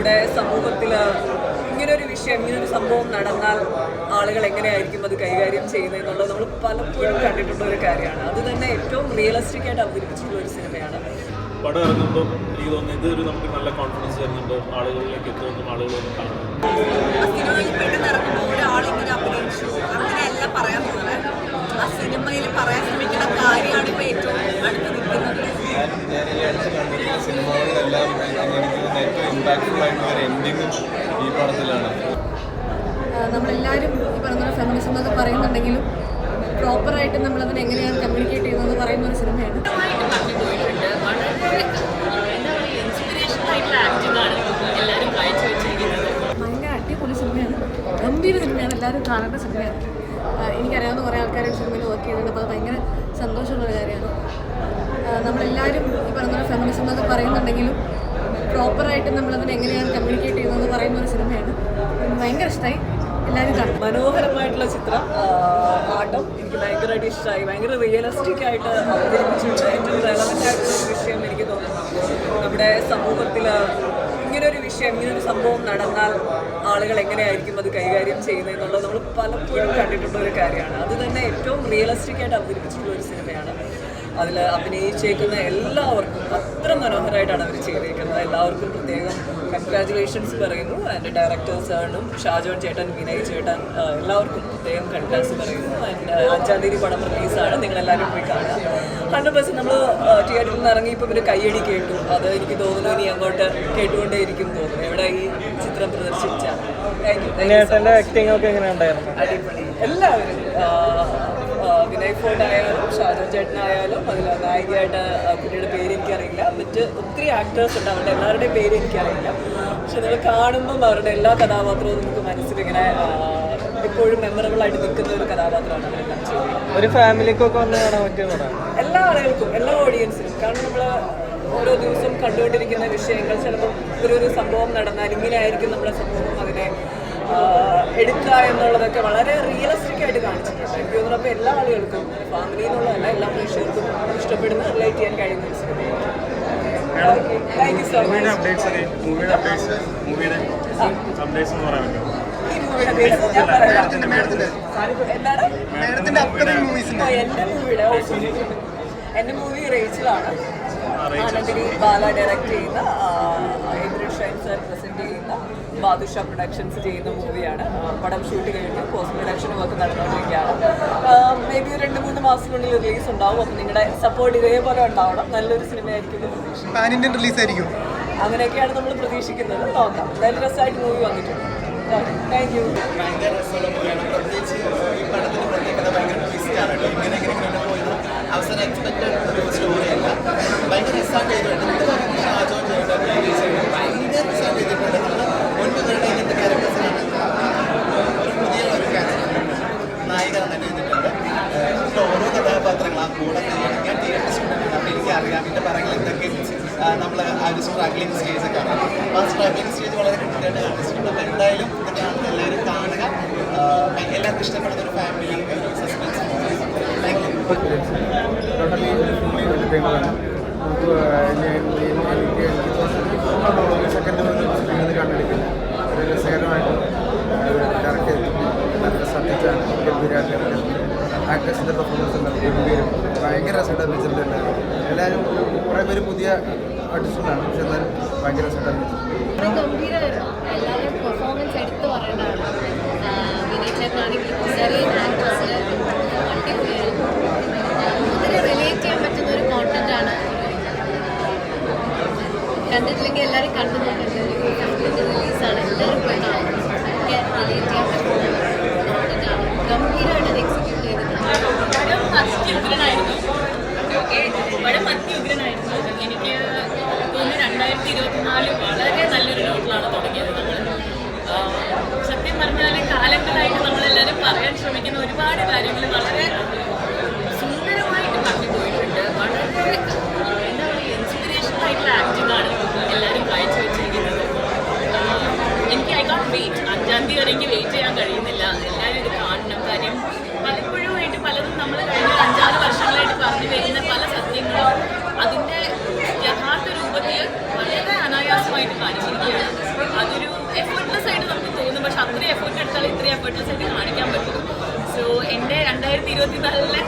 നമ്മുടെ സമൂഹത്തിൽ ഇങ്ങനൊരു വിഷയം ഇങ്ങനൊരു സംഭവം നടന്നാൽ ആളുകൾ എങ്ങനെയായിരിക്കും അത് കൈകാര്യം ചെയ്യുന്നത് എന്നുള്ളത് നമ്മൾ പലപ്പോഴും കണ്ടിട്ടുള്ള ഒരു കാര്യമാണ്. അത് തന്നെ ഏറ്റവും റിയലിസ്റ്റിക് ആയിട്ട് അവതരിപ്പിച്ചിട്ടുള്ള ഒരു സിനിമയാണ്. പടം ഇറങ്ങുമ്പോൾ എനിക്ക് തോന്നുന്നു ഇതൊരു നമുക്ക് നല്ല കോൺഫിഡൻസ് തരുന്നുണ്ട്. ആളുകളിലേക്ക് എത്തുമെന്നും ആളുകൾ വന്ന് കാണും ആ സിനിമയിൽ പെട്ടെന്ന് ഇറങ്ങുമ്പോൾ ഒരാളിങ്ങനെ അഭിനയിച്ചു അങ്ങനെയല്ല പറയാൻ പോകുന്നത് ആ സിനിമയിൽ പറയാൻ ശ്രമിക്കുന്ന കാര്യമാണ് ഇപ്പോൾ ഏറ്റവും അടുത്ത് നിൽക്കുന്നത് ഞാൻ ഞാൻ ഈ അടുത്ത് കണ്ടിട്ടുള്ള സിനിമകളിലെല്ലാം എനിക്ക് തോന്നുന്നു ഏറ്റവും ഇമ്പാക്റ്റ്ഫുൾ ആയിട്ടുള്ള ഒരു എൻഡിങ്ങും ഈ പടത്തിലാണ് നമ്മളെല്ലാവരും ഈ പറഞ്ഞ പോലെ ഫെമിനിസം എന്നൊക്കെ പറയുന്നുണ്ടെങ്കിലും പ്രോപ്പറായിട്ട് നമ്മളതിനെ എങ്ങനെയാണ് കമ്മ്യൂണിക്കേറ്റ് ചെയ്യുന്നത് പറയുന്ന ഒരു സിനിമയാണ് വ്യക്തമായിട്ട് പറഞ്ഞു പോയിട്ടുണ്ട് വളരെ എന്താ പറയുക ഇൻസ്പിറേഷൻ ആയിട്ടുള്ള ആക്ടിംഗ് ആണ് എല്ലാവരും കാഴ്ചവെച്ചിരിക്കുന്നത് ഭയങ്കര അടിപൊളി സിനിമയാണ് ഗംഭീര സിനിമയാണ് എല്ലാവരും കാണേണ്ട സിനിമയാണ് എനിക്കറിയാവുന്ന കുറേ ആൾക്കാർ സിനിമയിൽ വർക്ക് ചെയ്യുന്നുണ്ട്. അപ്പോൾ അത് ഭയങ്കര സന്തോഷമുള്ളൊരു കാര്യമാണ്. നമ്മളെല്ലാവരും ഈ പറഞ്ഞ ഫെമിനിസം എന്നൊക്കെ പറയുന്നുണ്ടെങ്കിലും പ്രോപ്പറായിട്ട് നമ്മളതിനെ എങ്ങനെയാണ് കമ്മ്യൂണിക്കേറ്റ് ചെയ്യുന്നത് പറയുന്ന ഒരു സിനിമയാണ്. ഭയങ്കര ഇഷ്ടമായി മനോഹരമായിട്ടുള്ള ചിത്രം. ആട്ടം എനിക്ക് ഭയങ്കരമായിട്ട് ഇഷ്ടമായി ഭയങ്കര റിയലിസ്റ്റിക് ആയിട്ട് അവതരിപ്പിച്ചിട്ടുണ്ട്. ഏറ്റവും റെലവന്റ് ആയിട്ടുള്ള ഒരു വിഷയം എനിക്ക് തോന്നുന്നു. നമ്മുടെ സമൂഹത്തിൽ ഇങ്ങനൊരു വിഷയം ഇങ്ങനൊരു സംഭവം നടന്നാൽ ആളുകൾ എങ്ങനെയായിരിക്കും അത് കൈകാര്യം ചെയ്യുന്നത് എന്നുള്ളത് നമ്മൾ പലപ്പോഴും കണ്ടിട്ടുള്ള ഒരു കാര്യമാണ്. അത് തന്നെ ഏറ്റവും റിയലിസ്റ്റിക് ആയിട്ട് അവതരിപ്പിച്ചിട്ടുള്ള ഒരു സിനിമയാണ്. അതിൽ അഭിനയിച്ചേക്കുന്ന എല്ലാവർക്കും അത്ര മനോഹരമായിട്ടാണ് അവർ ചെയ്തേക്കുന്നത്. എല്ലാവർക്കും പ്രത്യേകം കൺഗ്രാജുലേഷൻസ് പറയുന്നു. ആൻഡ് ഡയറക്ടേഴ്സ് ആണും ഷാജോൺ ചേട്ടൻ വിനയ് ചേട്ടൻ എല്ലാവർക്കും പ്രത്യേകം കൺഗ്രാറ്റ്സ് പറയുന്നു. ആൻഡ് അഞ്ചാം തീയതി പടം റിലീസാണ്. നിങ്ങളെല്ലാവരും പോയി കാണുക. ഹൺഡ്രഡ് പെർസെന്റ് നമ്മൾ തിയേറ്ററിൽ നിന്ന് ഇറങ്ങിയപ്പോൾ ഒരു കയ്യടി കേട്ടു. അത് എനിക്ക് തോന്നുന്നു ഇനി അങ്ങോട്ട് കേട്ടുകൊണ്ടേയിരിക്കും തോന്നുന്നു. എവിടെ ഈ ചിത്രം അടിപൊളി. എല്ലാവരും ഫോർട്ട് ആയാലും ഷാജോൻ ചേട്ടനായാലും അതിൽ നായികയായിട്ട് കുട്ടിയുടെ പേര് എനിക്കറിയില്ല. മറ്റ് ഒത്തിരി ആക്ടേഴ്സ് ഉണ്ട് അവരുടെ എല്ലാവരുടെയും പേര് എനിക്കറിയില്ല. പക്ഷെ നിങ്ങൾ കാണുമ്പം അവരുടെ എല്ലാ കഥാപാത്രവും നമുക്ക് മനസ്സിലിങ്ങനെ എപ്പോഴും മെമ്മറബിൾ ആയിട്ട് നിൽക്കുന്ന ഒരു കഥാപാത്രമാണ് ഒരു ഫാമിലിക്കൊക്കെ വന്ന് കാണാൻ പറ്റിയ എല്ലാ ആളുകൾക്കും എല്ലാ ഓഡിയൻസിനും കാരണം നമ്മൾ ഓരോ ദിവസം കണ്ടുകൊണ്ടിരിക്കുന്ന വിഷയങ്ങൾ ചിലപ്പോൾ ഒരു ഒരു സംഭവം നടന്നാൽ ഇങ്ങനെയായിരിക്കും നമ്മുടെ സമൂഹം അതിനെ എടുക്കുക എന്നുള്ളതൊക്കെ വളരെ റിയലിസ്റ്റിക് ആയിട്ട് കാണിച്ചിട്ടുണ്ട് എനിക്ക് തോന്നുന്നു അപ്പോൾ എല്ലാ ആളുകൾക്കും ഫാമിലി എന്നുള്ളതല്ല എല്ലാ മനുഷ്യർക്കും ഇഷ്ടപ്പെടുന്ന റിലേറ്റ് ചെയ്യാൻ കഴിയുന്ന ഒരു സിനിമയാണ് താങ്ക് യു സോ മച്ച് മൂവിയുടെ അപ്ഡേറ്റ്സ് മൂവിയുടെ അപ്ഡേറ്റ്സ് എന്ന് പറയാൻ പറ്റുമോ. എന്റെ മൂവി റേച്ചിലാണ്. ആനന്ദിനി ബാല ഡയറക്റ്റ് ചെയ്യുന്ന ഇന്ദ്രൻ ഷൈൻ സാർ പ്രസന്റ് ചെയ്യുന്ന ബാദുഷ പ്രൊഡക്ഷൻസ് ചെയ്യുന്ന മൂവിയാണ് പടം ഷൂട്ട് കഴിഞ്ഞ് പോസ്റ്റ് പ്രൊഡക്ഷൻ വർക്ക് നടന്നുകൊണ്ടിരിക്കുകയാണ്. മേ ബി രണ്ട് മൂന്ന് മാസത്തിനുള്ളിൽ റിലീസ് ഉണ്ടാവും. അപ്പം നിങ്ങളുടെ സപ്പോർട്ട് ഇതേപോലെ ഉണ്ടാവണം. നല്ലൊരു സിനിമയായിരിക്കും പാൻ ഇന്ത്യൻ റിലീസ് ആയിരിക്കും. അങ്ങനെയൊക്കെയാണ് നമ്മൾ പ്രതീക്ഷിക്കുന്നത്. നോക്കാം. നല്ല രസമായിട്ട് മൂവി വന്നിട്ടുണ്ട്. താങ്ക് യു ഒരു ഒരു ഒരു തന്നെ ചെയ്തിട്ടുണ്ട്. ഓരോ കഥാപാത്രങ്ങൾ ആ കൂടെ എനിക്കറിയാം. ഇതിന്റെ പറയിൽ എന്തൊക്കെ നമ്മൾ ആ ഒരു സ്ട്രഗ്ലിംഗ് സ്റ്റേജ് ആണ് അപ്പോൾ ആ സ്ട്രഗ്ലിംഗ് സ്റ്റേജ് വളരെ കൃത്യമായിട്ട് കാണിച്ചിട്ടുണ്ട് അപ്പോൾ എന്തായാലും ഇത് കാണുന്ന എല്ലാവരും കാണുക. എല്ലാവർക്കും ഇഷ്ടപ്പെടുന്ന ഒരു ഫാമിലി സസ്പെൻസ് താങ്ക് യു ഒരു ഭയങ്കര രസമുണ്ടായിരുന്നു എല്ലാവരും കുറേ പേര് പുതിയ ആർട്ടിസ്റ്റുകളാണ് പക്ഷെ എന്നാലും ഭയങ്കര പെർഫോമൻസ് എടുത്ത് പറയേണ്ടതാണ് വിനയ് ചേട്ടനാണെങ്കിൽ ചെറിയ ആക്ടേഴ്സിൽ അടിപൊളിയായിരുന്നു. ഒത്തിരി റിലേറ്റ് ചെയ്യാൻ പറ്റുന്ന ഒരു കോണ്ടന്റ് ആണ്. കണ്ടിട്ടില്ലെങ്കിൽ എല്ലാവരും കണ്ടു നോക്കുന്നത് റിലീസാണ് എല്ലാവരും പോയി കാണും. റിലേറ്റ് ചെയ്യാൻ പറ്റുന്ന കോണ്ടന്റ് ആണ്. ഗംഭീരമായിട്ട് എക്സിക്യൂട്ട് ചെയ്തിട്ടുണ്ട് പടം അത്യുഗ്രനായിരുന്നു ഓക്കെ പടം അത്യുഗ്രനായിരുന്നു എനിക്ക് തോന്നുന്നു രണ്ടായിരത്തി ഇരുപത്തിനാല് വളരെ നല്ലൊരു നോട്ടിലാണ് തുടങ്ങിയത് നമ്മൾ സത്യം പറഞ്ഞാൽ കാലങ്ങളായിട്ട് നമ്മളെല്ലാവരും പറയാൻ ശ്രമിക്കുന്ന ഒരുപാട് കാര്യങ്ങൾ വളരെ സുന്ദരമായിട്ട് പറഞ്ഞു പോയിട്ടുണ്ട് വളരെ എന്താ പറയുക ഇൻസ്പിറേഷൻ ആയിട്ടുള്ള ആക്ടിംഗ് ആണ് എല്ലാവരും കാഴ്ചവെച്ചിരിക്കുന്നത് വെച്ചിരിക്കുന്നത്. എനിക്ക് ഐ കോൺ വെയിറ്റ് അഞ്ചാം തീയതി വരെ എനിക്ക് വെയിറ്റ് ചെയ്യാൻ കഴിയുന്നില്ല. എല്ലാവരും ഇത് കാണണം. കാര്യം പലപ്പോഴും ആയിട്ട് പലതും നമ്മൾ കഴിഞ്ഞ അഞ്ചാറ് വർഷങ്ങളായിട്ട് പറഞ്ഞു വരുന്ന പല സത്യങ്ങളും അതിന്റെ യഥാർത്ഥ രൂപത്തിൽ വളരെ അനായാസമായിട്ട് കാണിച്ചിരിക്കുകയാണ്. അതൊരു എഫേർട്ട്ലെസ് ആയിട്ട് നമുക്ക് തോന്നും. പക്ഷെ അത്രയും എഫേർട്ട് എടുത്താൽ ഇത്രയും എഫേർട്ട്ലെസ് ആയിട്ട് বিরতি পারলে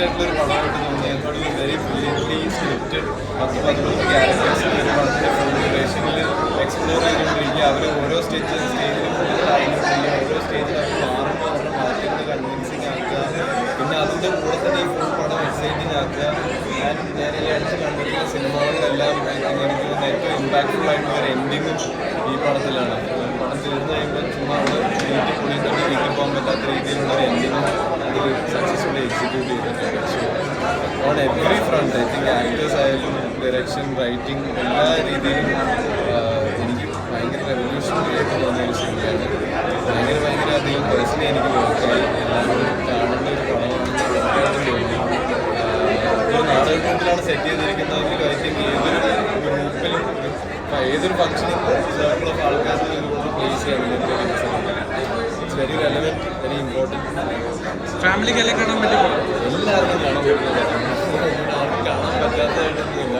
ഭയങ്കര ബ്രില്യന്റ് ആയിട്ടുള്ള ഒരു പടമായിട്ട് തോന്നി എന്നോട് വെരി ബ്രില്യന്റ്ലി സ്ക്രിപ്റ്റഡ് പത്ത് പതിനൊന്ന് ക്യാരക്ടേഴ്സ് ഒരു പടത്തിന്റെ ഫുൾ ഡ്യൂറേഷനിൽ എക്സ്പ്ലോർ ചെയ്തുകൊണ്ടിരിക്കുക അവർ ഓരോ സ്റ്റേജ് സ്റ്റേജിൽ ആയിക്കൊണ്ടിരിക്കുക ഓരോ സ്റ്റേജിൽ അവർ മാറുമ്പോൾ അവരുടെ മാറ്റങ്ങൾ കൺവിൻസിങ് ആക്കുക പിന്നെ അതിന്റെ കൂടെ തന്നെ ഈ ഫുൾ പടം എക്സൈറ്റിംഗ് ആക്കുക ആൻഡ് ഞാൻ ഈ അടുത്ത് കണ്ടിട്ടുള്ള സിനിമകളിലെല്ലാം എനിക്ക് തോന്നുന്നു ഏറ്റവും ഇമ്പാക്റ്റ്ഫുൾ ആയിട്ടുള്ള ഒരു എൻഡിങ്ങും ഈ പടത്തിലാണ് പടം തീർന്നു കഴിയുമ്പോൾ ചുമ്മാ അവിടെ വീട്ടിൽ പുള്ളിയിൽ തന്നെ വീട്ടിൽ പോകാൻ പറ്റാത്ത രീതിയിലുള്ള ഒരു എൻഡിങ്ങും അതിൽ സക്സസ്ഫുള്ളി എക്സിക്യൂട്ട് ചെയ്തിട്ടുണ്ട് on every front I think actors ആയാലും ഡയറക്ഷൻ റൈറ്റിംഗ് എല്ലാ രീതിയിലും എനിക്ക് ഭയങ്കര റെവല്യൂഷണറി ആയിട്ട് തോന്നിയ ഒരു സിനിമയാണ് ഭയങ്കര ഭയങ്കര അധികം പേഴ്സണലി എനിക്ക് വർക്കായി എല്ലാവരും കാണേണ്ട ഒരു പടമാണെന്ന് തോന്നി. ഒരു നാടകത്തിലാണ് സെറ്റ് ചെയ്തിരിക്കുന്നതെങ്കിൽ ഐ തിങ്ക് ഏതൊരു ഗ്രൂപ്പിലും ഏതൊരു ഫംഗ്ഷനും ഓഫ് ആൾക്കാർക്ക് പ്ലേസ് ചെയ്യാൻ it's very relevant very important ഫാമിലിക്കെല്ലാം കാണാൻ പറ്റുമോ എല്ലാവർക്കും കാണാൻ പറ്റുന്നതാണ് ആർക്കും കാണാൻ പറ്റാത്തതായിട്ടൊന്നുമില്ല.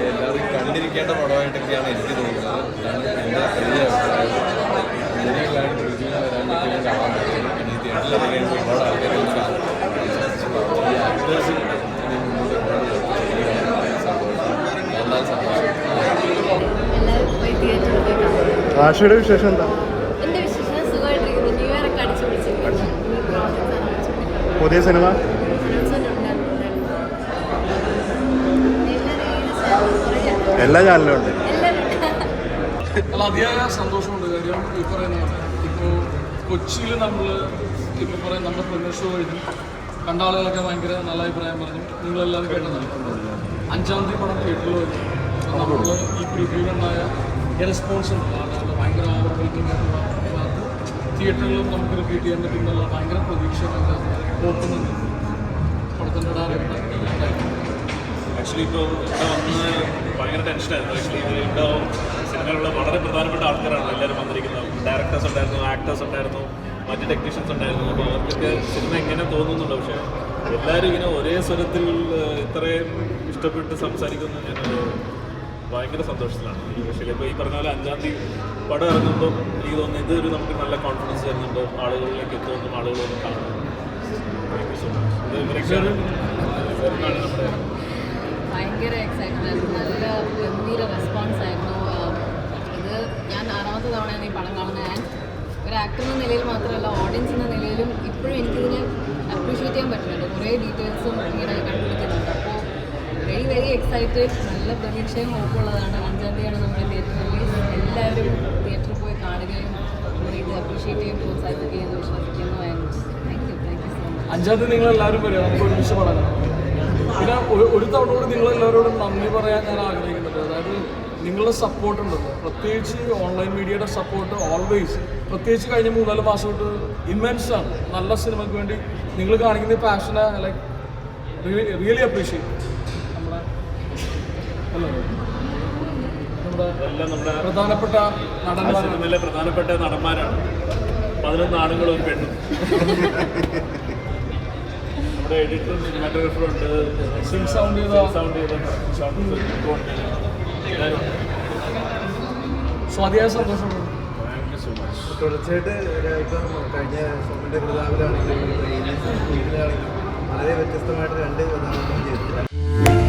എല്ലാവരും കണ്ടിരിക്കേണ്ട പടമായിട്ടൊക്കെയാണ് എനിക്ക് തോന്നുന്നത്. അതാണ് എന്റെ വലിയ അഭിപ്രായം അങ്ങനെയുള്ളതായിട്ട് റിവ്യൂവിന് വരാൻ പറ്റുമെങ്കിൽ കാണാൻ പറ്റും പിന്നെ തിയേറ്ററിൽ ഇറങ്ങിയിട്ട് ഒരുപാട് ആൾക്കാർ ഒന്ന് കാണും ഈ ആക്ടേഴ്സും ഇനി മുന്നോട്ട് ഒരുപാട് സന്തോഷം നന്നായി സന്തോഷം എല്ലാവരും പോയി തിയേറ്ററിൽ പോയി കാണും വിശേഷം എന്താ പുതിയ വിശേഷം എല്ലാ ചാനലും ഉണ്ട്. അതിയായ സന്തോഷമുണ്ട്. കാര്യം ഈ പറയുന്ന ഇപ്പോൾ കൊച്ചിയിൽ നമ്മൾ ഇപ്പോൾ പറയുന്ന നമ്മുടെ പ്രീമിയർ കഴിഞ്ഞു. കണ്ട ആളുകളൊക്കെ ഭയങ്കര നല്ല അഭിപ്രായം പറഞ്ഞു. നിങ്ങളെല്ലാവരും കേട്ടതാണ്. അഞ്ചാം തീയതി പടം അപ്പോൾ നമ്മൾ ഈ പ്രിവ്യൂലുണ്ടായ റെസ്പോൺസ് ഉണ്ട്. ആളുകളുടെ ഭയങ്കര ഓവർ വെയിറ്റിംഗ് തിയേറ്ററിലും നമുക്ക് റിപ്പീറ്റ് ചെയ്യാൻ പറ്റുന്നുള്ള ഭയങ്കര പ്രതീക്ഷ നോക്കുന്നുണ്ട് പടത്തിന്റെ ഡയറക്ടർ. ആക്ച്വലി ഇപ്പോൾ ഇവിടെ വന്ന് ഭയങ്കര ടെൻഷനായിരുന്നു ആക്ച്വലി ഇത് ഇവിടെ സിനിമയിലുള്ള വളരെ പ്രധാനപ്പെട്ട ആൾക്കാരാണ് എല്ലാവരും വന്നിരിക്കുന്നത്. ഡയറക്ടേഴ്സ് ഉണ്ടായിരുന്നു ആക്ടേഴ്സ് ഉണ്ടായിരുന്നു മറ്റ് ടെക്നീഷ്യൻസ് ഉണ്ടായിരുന്നു. അപ്പോൾ അവർക്കൊക്കെ സിനിമ എങ്ങനെ തോന്നുന്നുണ്ട്? പക്ഷേ എല്ലാവരും ഇങ്ങനെ ഒരേ സ്വരത്തിൽ ഇത്രയും ഇഷ്ടപ്പെട്ട് സംസാരിക്കുന്നു. ഞാൻ ഭയങ്കര സന്തോഷത്തിലാണ്. പക്ഷേ ഇപ്പോൾ ഈ പറഞ്ഞ പോലെ അഞ്ചാം തീയതി പടം ഇറങ്ങുമ്പോൾ എനിക്ക് തോന്നുന്നു ഇതൊരു നമുക്ക് നല്ല കോൺഫിഡൻസ് തരുന്നുണ്ട്. ആളുകളിലേക്ക് എത്തുമെന്നും ആളുകളൊന്നും കാണുന്നു താങ്ക് യു സോ മച്ച് ഇവരൊക്കെയാണ് നമ്മുടെ ഭയങ്കര എക്സൈറ്റഡ് ആയിരുന്നു. നല്ല ഗംഭീര റെസ്പോൺസ് ആയിരുന്നു. അത് ഞാൻ ആറാമത്തെ തവണയാണ് ഈ പടം കാണുന്നത്. ഞാൻ ഒരു ആക്ടർ എന്ന നിലയിൽ മാത്രമല്ല ഓഡിയൻസ് എന്ന നിലയിലും ഇപ്പോഴും എനിക്കിതിനെ അപ്രീഷിയേറ്റ് ചെയ്യാൻ പറ്റുന്നുണ്ട്. കുറേ ഡീറ്റെയിൽസും ഇങ്ങനെ കണ്ടുപിടിക്കുന്നുണ്ട്. അപ്പോൾ വെരി വെരി എക്സൈറ്റഡ് നല്ല പ്രതീക്ഷയും ഹോപ്പുള്ളതാണ് അഞ്ചാം തീയതിയാണ് നമ്മുടെ തിയേറ്റർ റിലീസ് എല്ലാവരും തിയേറ്ററിൽ പോയി കാണുകയും ഇത് അപ്രീഷിയേറ്റ് ചെയ്യുകയും പ്രോത്സാഹിപ്പിക്കുകയും വിശ്വസിക്കുന്നു. Thank you thank you so much അഞ്ചാം തീയതി നിങ്ങൾ എല്ലാവരും വരും നമുക്ക് ഒരുമിച്ച് പടം പിന്നെ ഒരു തവണ കൂടി നിങ്ങൾ എല്ലാവരോടും നന്ദി പറയാൻ ഞാൻ ആഗ്രഹിക്കുന്നുണ്ട്. അതായത് നിങ്ങളുടെ സപ്പോർട്ട് ഉണ്ടല്ലോ. പ്രത്യേകിച്ച് ഓൺലൈൻ മീഡിയയുടെ സപ്പോർട്ട് ഓൾവേസ് പ്രത്യേകിച്ച് കഴിഞ്ഞ മൂന്നാൽ മാസം തൊട്ട് ഇമ്മൻസ് ആണ്. നല്ല സിനിമയ്ക്ക് വേണ്ടി നിങ്ങൾ കാണിക്കുന്ന പാഷനെ ലൈക്ക് റിയലി അപ്രീഷിയേറ്റ് നമ്മുടെ ഹലോ നമ്മുടെ പ്രധാനപ്പെട്ട നടന്മാർ പ്രധാനപ്പെട്ട നടന്മാരാണ്. പതിനൊന്ന് ആണുങ്ങളും ഒരു പെണ്ണും. നമ്മുടെ എഡിറ്ററും സിനിമാറ്റോഗ്രാഫറും ഉണ്ട്. സിം സൗണ്ട് ചെയ്ത സൗണ്ട് ചെയ്ത ഉണ്ട്. ഉണ്ട് സോ അതിയായ സന്തോഷമുണ്ട് തുടർച്ചയായിട്ട് ഇപ്പം കഴിഞ്ഞ സോമിന്റെ കൃതാവിലാണെങ്കിലും വളരെ വ്യത്യസ്തമായിട്ട് രണ്ട് കഥാപാത്രം ചെയ്തിട്ടുണ്ട്.